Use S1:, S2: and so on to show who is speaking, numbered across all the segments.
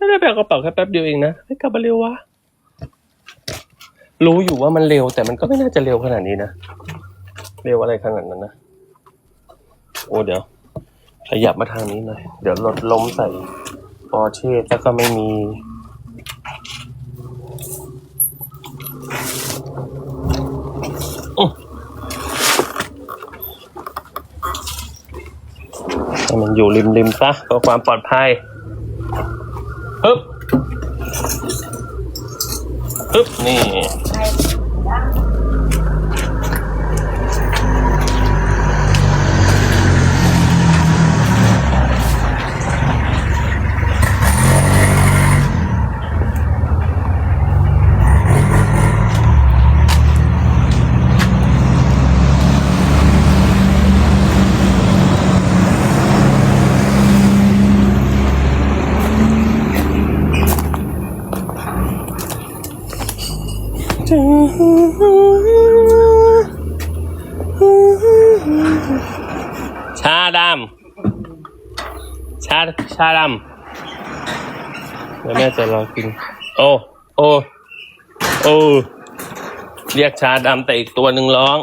S1: ไม่ได้ไปเอากระเป๋าแค่แป๊บเดียวเองนะให้กลับมาเร็ววะรู้อยู่ว่ามันเร็ว แต่มันก็ไม่น่าจะเร็วขนาดนี้นะเร็วอะไรขนาดนั้นนะโอ้เดี๋ยวขยับมาทางนี้หน่อยเดี๋ยวรถล้มใส่ปอเช่แล้วก็ไม่มีอื้อให้มันอยู่ริมๆซะเพื่อความปลอดภัย ปึ๊บปึ๊บนี่ ชาดำเดี๋ยวแม่จะลองกิน โอ้ โอ้ โอ้ เรียกชาดำแต่อีกตัวหนึ่งร้อง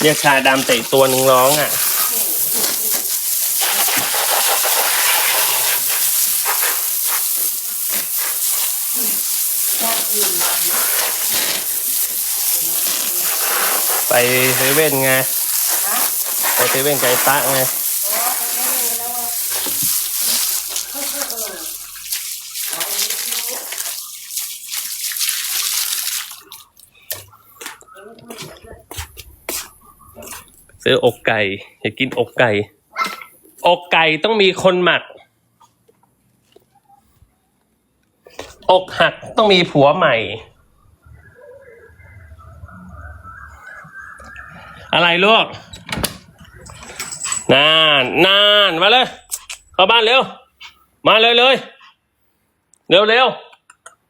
S1: เรียกชาดำแต่อีกตัวหนึ่งร้องอะไปเซเว่นไง ไปเซเว่นไก่ตะไง ซื้ออกไก่อยากกินอกไก่ อกไก่ต้องมีคนหมัก อกหักต้องมีผัวใหม่ อะไรลูกนานนานมาเลย เข้าบ้านเร็ว มาเลยเลย เร็วเร็ว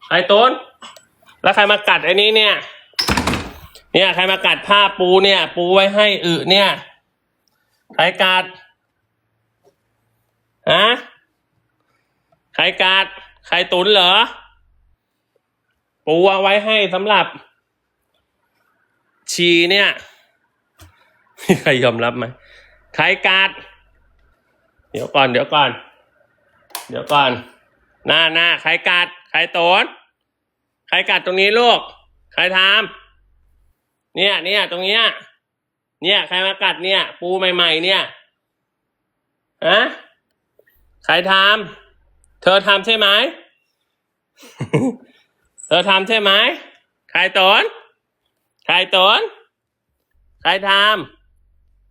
S1: ไอ้ต้น แล้วใครมากัดไอ้นี้เนี่ย เนี่ยใครมากัดผ้าปูเนี่ย ปูไว้ให้อึเนี่ยใครกัดฮะใครกัดใครตุนเหรอ ปูเอาไว้ให้สำหรับ ชีเนี่ยใครยอมรับไหมใครกัดเดี๋ยวก่อนเดี๋ยวก่อน เดี๋ยวก่อน หน้าหน้าใครกัดใครตนใครกัดตรงนี้ลูก ใครทำ เนี่ยเนี่ยตรงเนี้ย เนี่ย ใครมากัดเนี่ย ปูใหม่ ๆ เนี่ยฮะใครทำเธอทำใช่ไหมเธอทำใช่ไหมใครโตนใครโตนใครท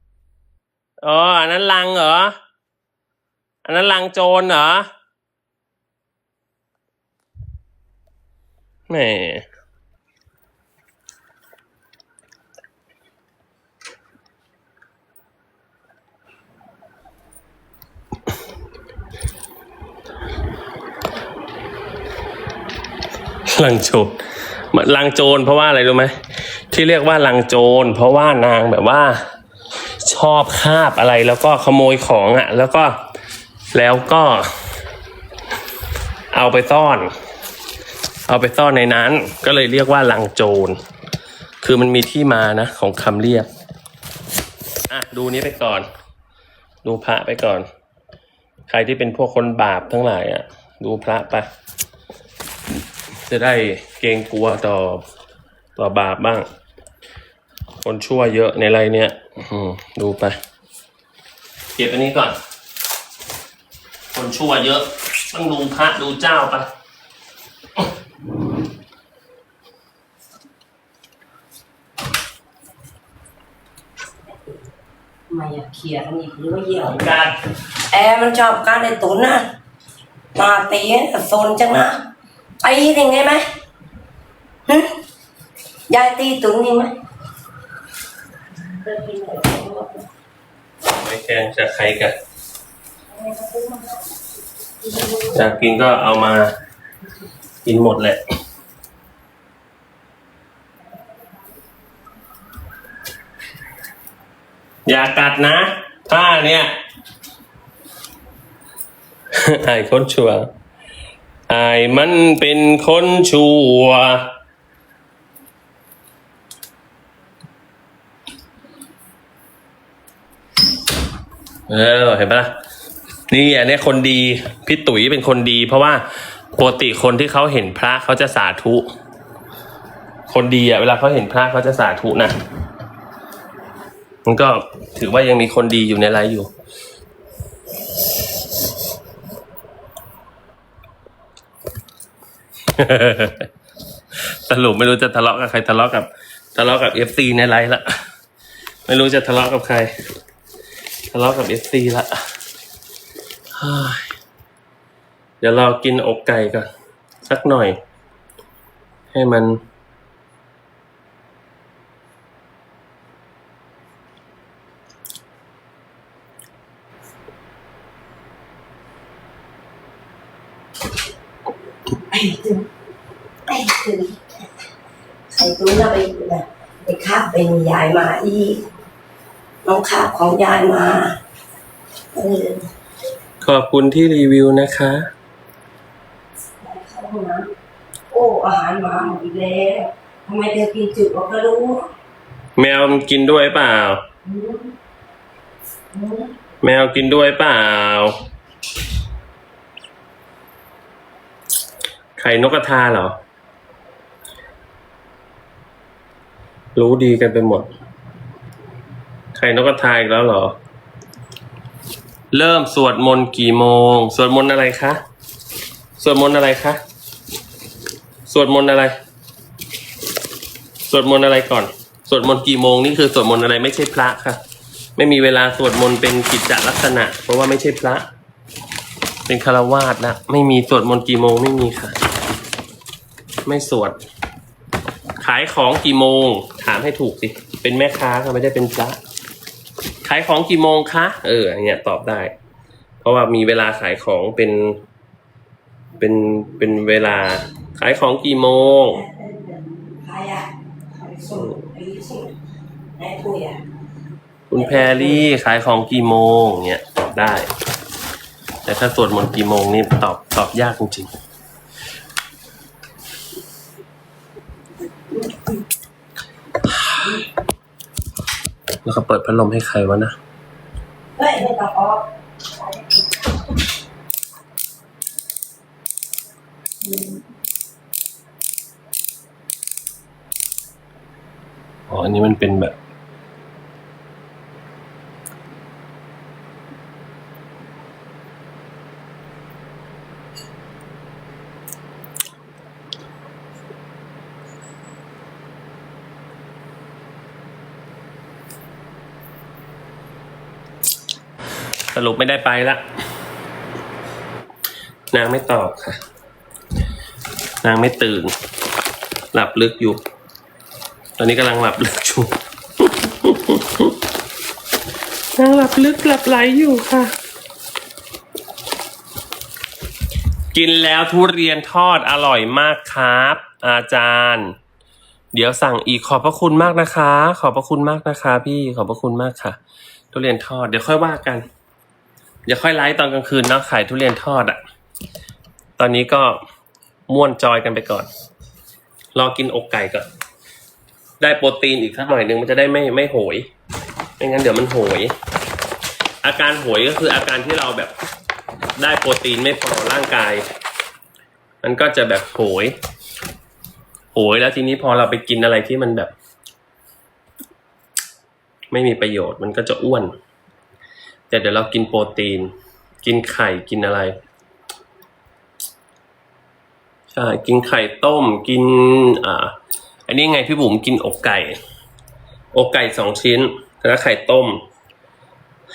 S1: ำอ๋ออันนั้นลังเหรอ อันนั้นลังโจรเหรอแหม ลังโจรลังโจรเพราะว่าอะไรรู้ไหมที่เรียกว่าลังโจรเพราะว่านางแบบว่า ชอบคาบอะไรแล้วก็ขโมยของอะ่ะ แล้วก็แล้วก็ เอาไปซ่อน เอาไปซ่อนในนั้น ก็เลยเรียกว่าลังโจรคือมันมีที่มานะ ของคำเรียกอะดูนี้ไปก่อน ดูพระไปก่อน ใครที่เป็นพวกคนบาปทั้งหลายอะ่ะ ดูพระไป จะได้เกรงกลัวต่อต่อบาปบ้าง คนชั่วเยอะในไรเนี่ยอืมดูไป เก็บอันนี้ก่อน คนชั่วเยอะ ต้องดูพระดูเจ้าไป
S2: ไม่อยากเคลียร์กันอีกหรือว่าเหี่ยว
S1: การ
S2: แอร์มันชอบการในตุนนะมาตีให้โซนจังนะ ตียังไงไหมหึยายตีตุนยังไหม
S1: ไม่แกงจะใครกันอยากกินก็เอามา กินหมดแหละอย่ากัดนะผ้าเนี่ยไอายคนชั่ว อายมันเป็นคนชั่ว เออเห็นปะล่ะนี่อันเนี้ยคนดีพี่ตุ๋ยเป็นคนดี เพราะว่าปกติคนที่เขาเห็นพระเขาจะสาธุ คนดีอะเวลาเขาเห็นพระเขาจะสาธุนะมันก็ถือว่ายังมีคนดีอยู่ในไลฟ์อยู่ สรุปไม่รู้จะทะเลาะกับใครทะเลาะกับ ทะเลาะกับเอฟซีในไลฟ์ละไม่รู้จะทะเลาะกับใคร ทะเลาะกับเอฟซีละเฮ้ยเดี๋ยวเรากินอกไก่ก่อนสักหน่อย ให้มัน
S2: ไอ้ถึงไอ้ถึงใส่ตุ้นเราไปแบบไปคาบเป็นยายมาอีกน้องคาบของยายมาเออ
S1: ขอบคุณที่รีวิวนะคะ
S2: เข้าห้องน้ำโอ้อาหารหมาหมดอีกแล้วทำไมเธอกินจุเราก็รู้
S1: แมวมันกินด้วยเปล่า
S2: อืมอืม
S1: แมวกินด้วยเปล่า ไข่นกกระทาเหรอ รู้ดีกันไปหมด ไข่นกกระทาอีกแล้วเหรอ เริ่มสวดมนต์กี่โมง สวดมนต์อะไรคะ สวดมนต์อะไรคะ สวดมนต์อะไร สวดมนต์อะไรก่อน สวดมนต์กี่โมงนี่คือสวดมนต์อะไรไม่ใช่พระค่ะ ไม่มีเวลาสวดมนต์เป็นกิจจลักษณะ เพราะว่าไม่ใช่พระเป็นคารวาสนะ ไม่มีสวดมนต์กี่โมงไม่มีค่ะ ไม่สวด ขายของกี่โมง ถามให้ถูกสิ เป็นแม่ค้าค่ะไม่ได้เป็นพระขายของกี่โมงคะ เอออย่างเงี้ยตอบได้ เพราะว่ามีเวลาขายของเป็น เป็นเป็นเวลา ขายของกี่โมง
S2: ใครอะใครส่งไอ้ส่งไอ้ปุ้ยอะ
S1: คุณแพรรี่ขายของกี่โมงเนี่ยตอบได้ แต่ถ้าสวดมนต์กี่โมงนี่ตอบตอบยากจริงๆ แล้วก็เปิดพัดลมให้ใครวะนะอ๋อ อันนี้มันเป็นแบบ สรุปไม่ได้ไปละ นางไม่ตอบค่ะ นางไม่ตื่น หลับลึกอยู่ ตอนนี้กำลังหลับลึกอยู่นางหลับลึกหลับไหลอยู่ค่ะ กินแล้วทุเรียนทอดอร่อยมากครับ อาจารย์ เดี๋ยวสั่งอีกขอบพระคุณมากนะคะ ขอบพระคุณมากนะคะ พี่ขอบพระคุณมากค่ะ ทุเรียนทอดเดี๋ยวค่อยว่ากัน เดี๋ยวค่อยไลฟ์ตอนกลางคืนเนาะขายทุเรียนทอดอะ ตอนนี้ก็ม่วนจอยกันไปก่อน รอกินอกไก่ก่อน ได้โปรตีนอีกสักหน่อยหนึ่งมันจะได้ไม่ไม่โหย ไม่งั้นเดี๋ยวมันโหย อาการโหยก็คืออาการที่เราแบบได้โปรตีนไม่พอร่างกาย มันก็จะแบบโหย โหยแล้วทีนี้พอเราไปกินอะไรที่มันแบบ ไม่มีประโยชน์มันก็จะอ้วน แต่เดี๋ยวเรากินโปรตีน กินไข่กินอะไรใช่กินไข่ต้มกิน อ่า อันนี้ไงพี่บุ๋มกินอกไก่ อกไก่สองชิ้นแล้วไข่ต้ม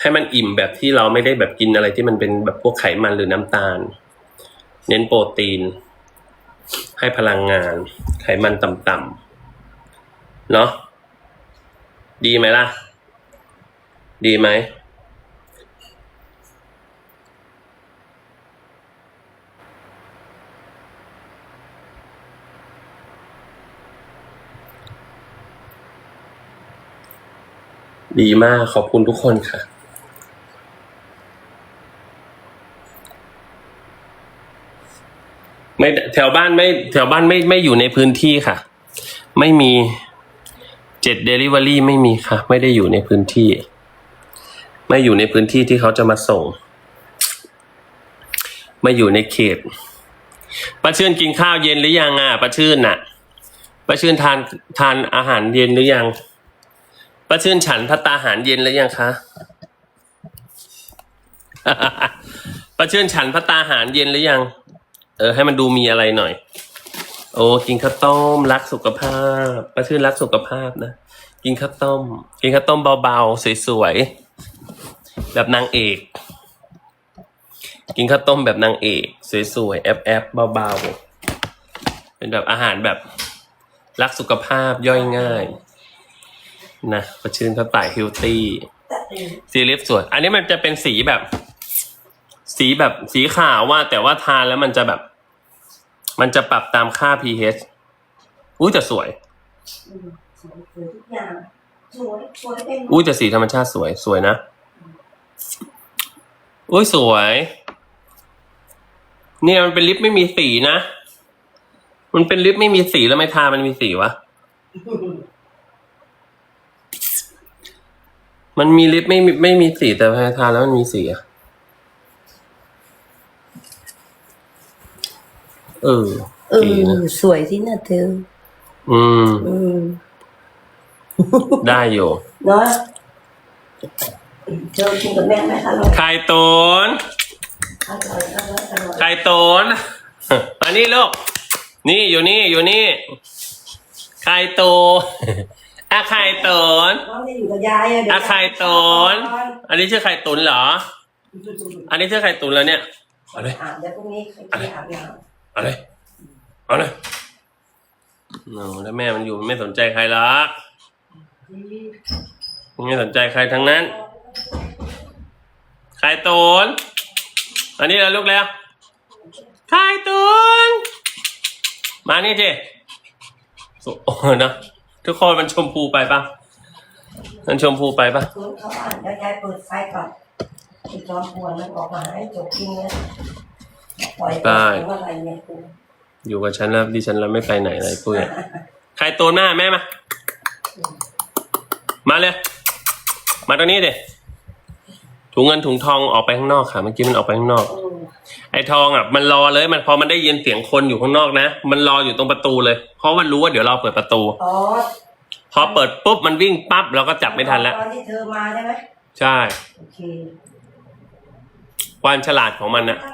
S1: ให้มันอิ่มแบบที่เราไม่ได้แบบกินอะไรที่มันเป็นแบบพวกไขมันหรือน้ำตาล เน้นโปรตีน ให้พลังงาน ไขมันต่ำๆเนาะดีไหมล่ะ ดีไหม ดีมากขอบคุณทุกคนค่ะ ไม่แถวบ้านไม่แถวบ้านไม่ไม่อยู่ในพื้นที่ค่ะ ไม่มีเจ็ดเดลิเวอรี่ไม่มีค่ะ ไม่ได้อยู่ในพื้นที่ ไม่อยู่ในพื้นที่ที่เขาจะมาส่ง ไม่อยู่ในเขตป้าชื่นกินข้าวเย็นหรือยังอะป้าชื่นน่ะป้าชื่นทานทานอาหารเย็นหรือยัง ป้าชื่นฉันพัตตาหารเย็นหรือยังคะ ป้าชื่นฉันพัตตาหารเย็นหรือยัง เออ ให้มันดูมีอะไรหน่อย โอ้กินข้าวต้มรักสุขภาพป้าชื่นรักสุขภาพนะ กินข้าวต้ม กินข้าวต้มเบาๆสวยๆแบบนางเอก กินข้าวต้มแบบนางเอกสวยๆแอบแอบๆเบาๆเป็นแบบอาหารแบบรักสุขภาพย่อยง่าย นะประชื่นเขาต่ายฮิลตี้
S2: แต่เออ
S1: สีลิปสวย อันนี้มันจะเป็นสีแบบ สีแบบสีขาวว่า แต่ว่าทานแล้วมันจะแบบ มันจะปรับตามค่า pH อุ้ยแต่สวย
S2: อืมสวยสวยทุกอย่างสวยสวยเป็น
S1: อุ้ยแต่สีธรรมชาติสวยสวยนะอุ้ยสวย เนี่ยมันเป็นลิปไม่มีสีนะ มันเป็นลิปไม่มีสีแล้วไม่ทามันมีสีวะ มันมีลิปไม่มีไม่มีสีแต่พอทาแล้วมันมีสีอะเออ
S2: เออ
S1: ดีนะ
S2: สวยที่น่ะเธอ
S1: อืม
S2: อืม
S1: ได้อยู่
S2: เนาะเธอกินกับแม่ไหมคะลูก
S1: ไข่ตูน
S2: อร่อยอร่อยอร่อย
S1: ไข่ตูนมานี่ลูก นี่อยู่นี่อยู่นี่ไข่ตูน อะไข่ตูน
S2: น้องจะอยู่กับยายอะเดี๋ยว
S1: อะไข่ตูนอันนี้ชื่อไข่ตุนเหรอ อันนี้ชื่อไข่ตุนแล้วเนี่ยเอาเลย
S2: อะเดี๋ยวพรุ่งนี้ใครจะอาบน้
S1: เอาเลย เอาเลยโน้ถ้าแม่มันอยู่มันไม่สนใจใครหรอกำมันไม่สนใจใครทั้งนั้นไข่ตูน อันนี้แล้วลูกแล้วไข่ตูน มานี่สิโอ้โหเนอะ ทุกคนมันชมพูไปปะมันชมพูไปปะ
S2: คุณเข้าบ้านเดี๋ยวยายเปิดไฟก่อนไอ้จอมปวนมันออกมาให้จบทิ้งเนี่ยปล่อยไปถึงอะไรเนี่ยคุณ
S1: อยู่กับฉันแล้วดิฉันแล้วไม่ไปไหนเลยพูดอย่างไข่ตูนมาแม่มา มาเลย มาตรงนี้เด็ถุงเงินถุงทองออกไปข้างนอกค่ะ เมื่อกี้มันออกไปข้างนอก
S2: อืม
S1: ไอ้ทองอะมันรอเลย มันพอมันได้ยินเสียงคนอยู่ข้างนอกนะ มันรออยู่ตรงประตูเลย เพราะมันรู้ว่าเดี๋ยวเราเปิดประตู
S2: อ๋อ
S1: พอเปิดปุ๊บมันวิ่งปั๊บเราก็จับไม่ทันแล้ว
S2: ตอนที่เธอมาใช่ไหม
S1: ใช่
S2: โอเค
S1: ความฉลาดของมันนะ
S2: เอา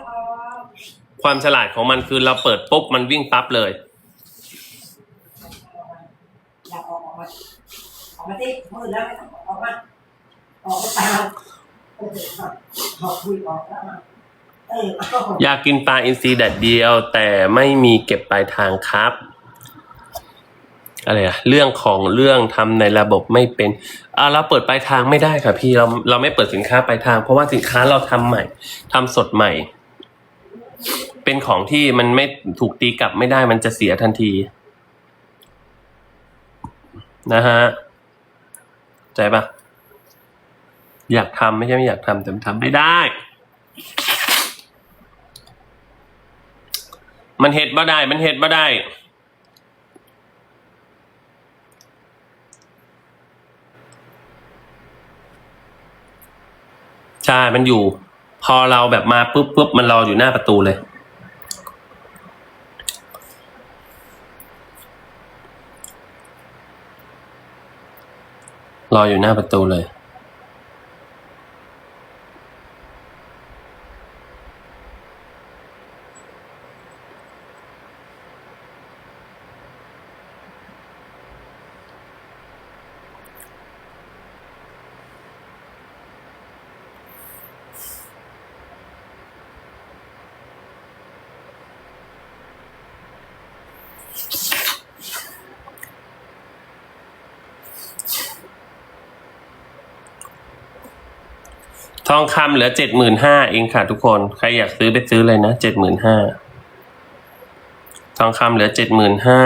S1: ความฉลาดของมันคือเราเปิดปุ๊บมันวิ่งปั๊บเลย
S2: อยากออกออกมาออกมาที่มืดแล้วไม่ต้องออกมาออกมาตามเออออกคุยออกแล้วมาเอ
S1: ยากกินปลาอินทรีแดดเดียว แต่ไม่มีเก็บปลายทางครับอะไรอะเรื่องของเรื่องทำในระบบไม่เป็นอ่าเราเปิดปลายทางไม่ได้ค่ะพี่เราเราไม่เปิดสินค้าปลายทาง เพราะว่าสินค้าเราทำใหม่ทำสดใหม่ เป็นของที่มันไม่ถูกตีกลับไม่ได้มันจะเสียทันที นะฮะใจปะอยากทำไม่ใช่ไม่อยากทำแต่มันทำไม่ได้ มันเห็ดบ่ได้ มันเห็ดบ่ได้ ใช่ มันอยู่ พอเราแบบมาปุ๊บปุ๊บมันรออยู่หน้าประตูเลยรออยู่หน้าประตูเลย ทองคำเหลือเจ็ดหมื่นห้าเองค่ะทุกคน ใครอยากซื้อไปซื้อเลยนะเจ็ดหมื่นห้า ทองคำเหลือเจ็ดหมื่นห้า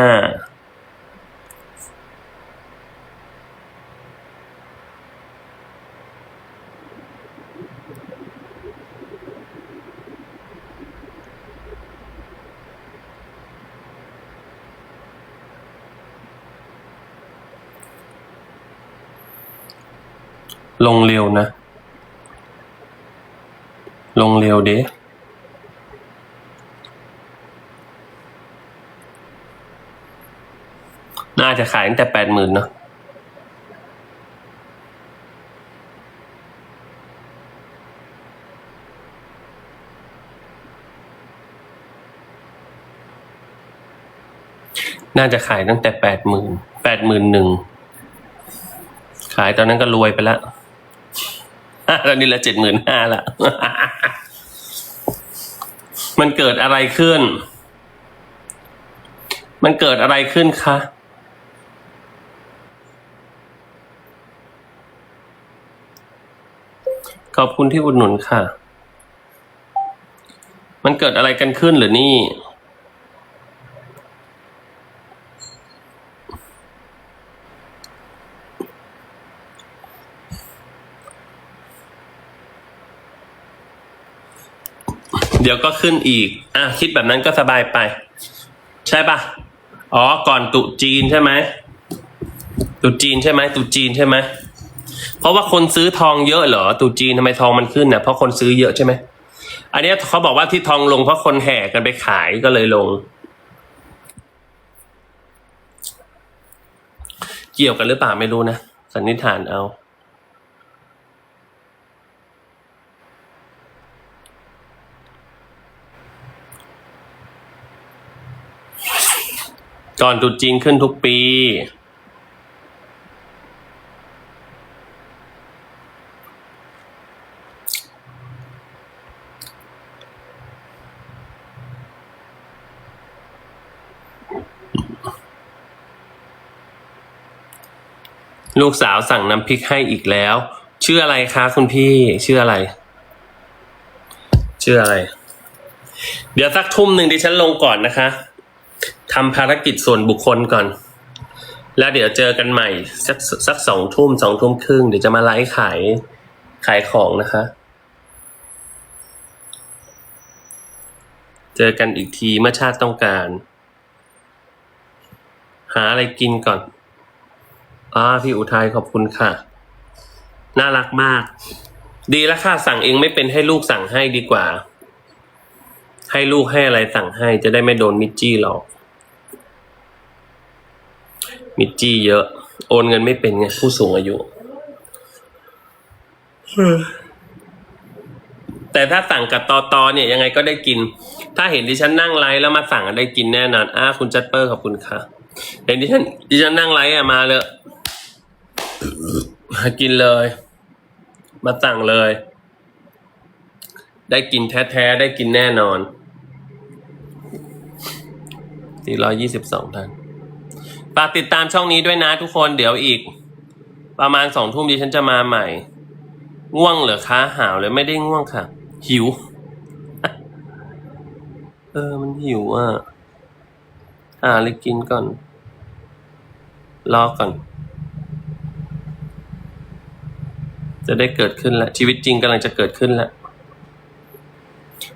S1: ลงเร็วนะ ลงเร็วเด้น่าจะขายตั้งแต่แปดหมื่นเนาะน่าจะขายตั้งแต่แปดหมื่นแปดหมื่นหนึ่ง ขายตอนนั้นก็รวยไปแล้ว ตอนนี้ละเจ็ดหมื่นห้าละมันเกิดอะไรขึ้น มันเกิดอะไรขึ้นคะขอบคุณที่อุดหนุนค่ะ มันเกิดอะไรกันขึ้นหรือนี่ เดี๋ยวก็ขึ้นอีก อะคิดแบบนั้นก็สบายไป ใช่ปะอ๋อ ก่อนตุจีนใช่ไหมตุจีนใช่ไหมตุจีนใช่ไหมเพราะว่าคนซื้อทองเยอะเหรอตุจีนทำไมทองมันขึ้นเนี่ยเพราะคนซื้อเยอะใช่ไหมอันเนี้ยเขาบอกว่าที่ทองลงเพราะคนแห่กันไปขายก็เลยลง เกี่ยวกันหรือเปล่าไม่รู้นะสันนิษฐานเอา ก่อนตรุษจีนขึ้นทุกปี ลูกสาวสั่งน้ำพริกให้อีกแล้ว ชื่ออะไรคะคุณพี่ ชื่ออะไร ชื่ออะไร เดี๋ยวสักทุ่มหนึ่งดิฉันลงก่อนนะคะ ทำภารกิจส่วนบุคคลก่อน แล้วเดี๋ยวเจอกันใหม่ สักสักสองทุ่มสองทุ่มครึ่งเดี๋ยวจะมาไลฟ์ขายขายของนะคะ เจอกันอีกทีเมื่อชาติต้องการ หาอะไรกินก่อนอ่าพี่อุทัยขอบคุณค่ะ น่ารักมาก ดีแล้วค่ะสั่งเองไม่เป็นให้ลูกสั่งให้ดีกว่า ให้ลูกให้อะไรสั่งให้จะได้ไม่โดนมิจจี้หลอก มิจจี้เยอะ โอนเงินไม่เป็นไงผู้สูงอายุ แต่ถ้าสั่งกับตอตอเนี่ยยังไงก็ได้กิน ถ้าเห็นดิฉันนั่งไลฟ์แล้วมาสั่งได้กินแน่นอนอ้าคุณจัดเปอร์ขอบคุณค่ะเห็นดิฉันดิฉันนั่งไลฟ์อะมาเลยมากินเลย มาสั่งเลย ได้กินแท้ๆ ได้กินแน่นอน 422 ท่าน ฝากติดตามช่องนี้ด้วยนะทุกคน เดี๋ยวอีก ประมาณสองทุ่มดิฉันจะมาใหม่ ง่วงเหรอคะหาวเลยไม่ได้ง่วงค่ะ หิว เออมันหิวอะหาอะไรกินก่อน รอก่อน จะได้เกิดขึ้นแล้วชีวิตจริงกำลังจะเกิดขึ้นแล้ว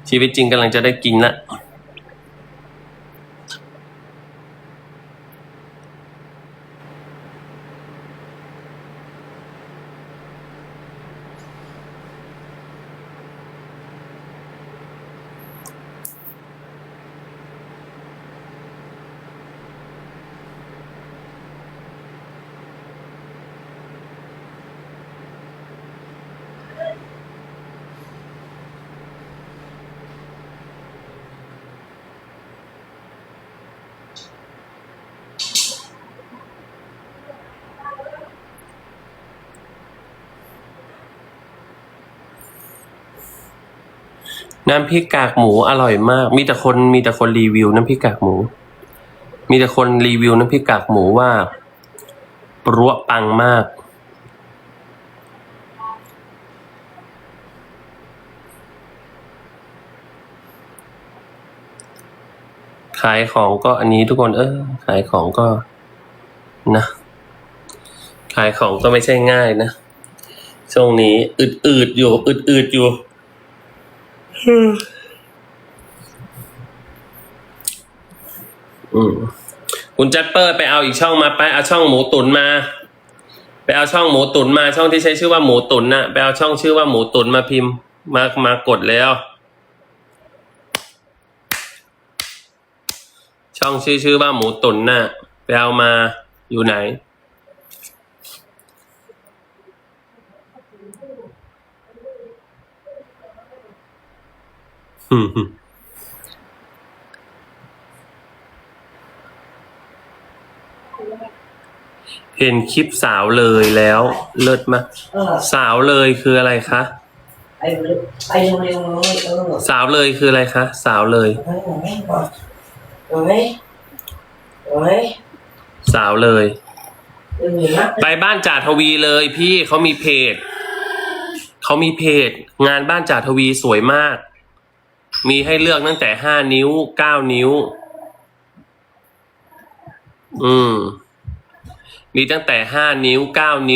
S1: ชีวิตจริงกำลังจะได้กินละ น้ำพริกกากหมูอร่อยมาก มีแต่คนมีแต่คนรีวิวน้ำพริกกากหมู มีแต่คนรีวิวน้ำพริกกากหมูว่าปรัวปังมาก ขายของก็อันนี้ทุกคนเออ ขายของก็นะ ขายของก็ไม่ใช่ง่ายนะ ช่วงนี้ อึดๆอยู่ อึดๆอยู่ อืมคุณแจ็ปเปอร์ไปเอาอีกช่องมาไปเอาช่องหมูตุ๋นมา ไปเอาช่องหมูตุ๋นมา ช่องที่ใช้ชื่อว่าหมูตุ๋นน่ะไปเอาช่องชื่อว่าหมูตุ๋นมาพิมพ์มามากดแล้ว ช่องชื่อชื่อว่าหมูตุ๋นน่ะไปเอามาอยู่ไหน เห็นคลิปสาวเลยแล้ว เลิศมาก
S2: เออ
S1: สาวเลยคืออะไรคะ
S2: ไปเร็วไปเร็วๆเลยเออ
S1: สาวเลยคืออะไรคะ สาวเลย
S2: เฮ้ยเฮ้ยบอกเฮ้ยเฮ้ย
S1: สาวเลย
S2: เออนะ
S1: ไปบ้านจ่าทวีเลยพี่เขามีเพจเขามีเพจ งานบ้านจ่าทวีสวยมาก มีให้เลือกตั้งแต่ห้านิ้วเก้านิ้ว อืม มีตั้งแต่ห้านิ้วเก้านิ้ว